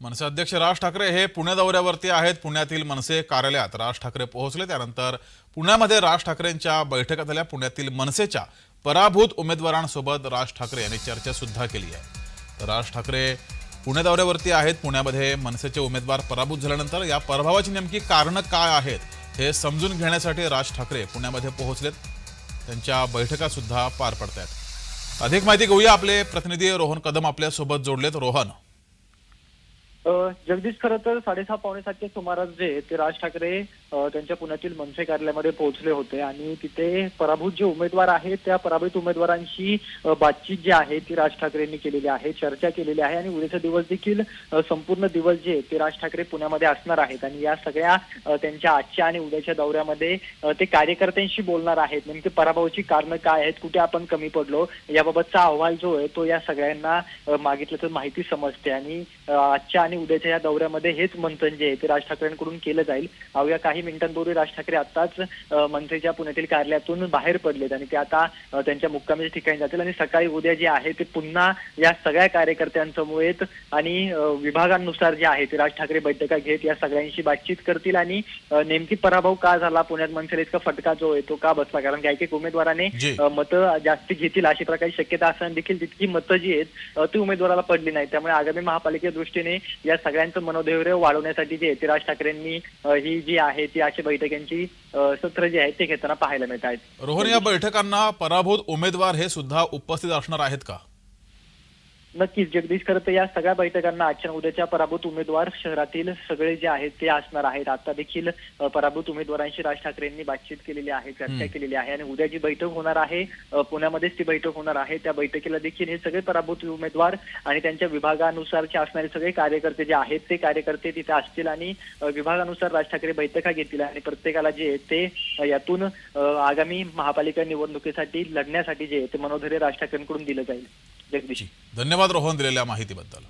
मनसे अध्यक्ष राज ठाकरे हे पुणे दौऱ्यावरती आहेत. पुण्यातील मनसे कार्यालयात राज ठाकरे पोहोचले. त्यानंतर पुण्यामध्ये राज ठाकरेंच्या बैठका झाल्या. पुण्यातील मनसेच्या पराभूत उमेदवारांसोबत राज ठाकरे यांनी चर्चा सुद्धा केली आहे. तर राज ठाकरे पुणे दौऱ्यावरती आहेत. पुण्यामध्ये मनसेचे उमेदवार पराभूत झाल्यानंतर या पराभवाची नेमकी कारणं काय आहेत हे समजून घेण्यासाठी राज ठाकरे पुण्यामध्ये पोहोचलेत. त्यांच्या बैठका सुद्धा पार पडत आहेत अधिक माहिती घेऊया. आपले प्रतिनिधी रोहन कदम आपल्यासोबत जोडलेत. रोहन जगदीश खरं तर साडेसहा पावणे सातच्या सुमारास जे ते राज ठाकरे त्यांच्या पुण्यातील मनसे कार्यालयामध्ये पोहोचले होते. आणि तिथे पराभूत जे उमेदवार आहेत त्या पराभूत उमेदवारांशी बातचीत जी आहे ती राज ठाकरेंनी केलेली आहे चर्चा केलेली आहे. आणि उद्याचा दिवस देखील संपूर्ण दिवस जे ते राज ठाकरे पुण्यामध्ये असणार आहेत. आणि या सगळ्या त्यांच्या आजच्या आणि उद्याच्या दौऱ्यामध्ये ते कार्यकर्त्यांशी बोलणार आहेत. नेमके पराभवाची कारणं काय आहेत कुठे आपण कमी पडलो याबाबतचा अहवाल जो आहे तो या सगळ्यांना मागितलं तर माहिती समजते. आणि आजच्या आणि उद्याच्या या दौऱ्यामध्ये हेच मंथन जे आहे ते राज ठाकरेंकडून केलं जाईल. अवघ्या काही मिनिटांपूर्वी राज ठाकरे आताच मनसेच्या पुण्यातील कार्यालयातून बाहेर पडलेत आणि ते आता त्यांच्या मुक्कामीच्या ठिकाणी जातील आणि सकाळी उद्या जे आहे ते पुन्हा या सगळ्या कार्यकर्त्यांसमवेत आणि विभागांनुसार जे आहे ते राज ठाकरे बैठका घेत या सगळ्यांशी बातचीत करतील आणि नेमकी पराभव का झाला पुण्यात मनसेला इतका फटका जो आहे तो का बसला? कारण काही काही उमेदवाराने मतं जास्ती घेतील अशी प्रकारची शक्यता असताना देखील तितकी मतं जी आहेत ती उमेदवाराला पडली नाही त्यामुळे आगामी महापालिकेच्या दृष्टीने या सगळ्यांचं मनोधैर्य वाढवण्यासाठी जे आहे ते राज ठाकरेंनी ही जी आहे ती अशा बैठकांची सत्र जे आहेत ते घेताना पाहायला मिळत आहेत रोहन या बैठकांना पराभूत उमेदवार हे सुद्धा उपस्थित असणार आहेत का? नक्कीच जगदीश खरं तर या सगळ्या बैठकांना आजच्या उद्याच्या पराभूत उमेदवार शहरातील सगळे जे आहेत ते असणार आहेत आता देखील पराभूत उमेदवारांशी राज ठाकरेंनी बातचीत केलेली आहे चर्चा. केलेली आहे आणि उद्या जी बैठक होणार आहे पुण्यामध्येच ती बैठक होणार आहे त्या बैठकीला देखील हे सगळे पराभूत उमेदवार आणि त्यांच्या विभागानुसारचे असणारे सगळे कार्यकर्ते जे आहेत ते कार्यकर्ते तिथे असतील आणि विभागानुसार राज ठाकरे बैठका घेतील आणि प्रत्येकाला जे ते यातून आगामी महापालिका निवडणुकीसाठी लढण्यासाठी जे ते मनोधैर्य राज ठाकरेंकडून दिलं जाईल जगदीश. धन्यवाद रोहन दिलेल्या माहितीबद्दल.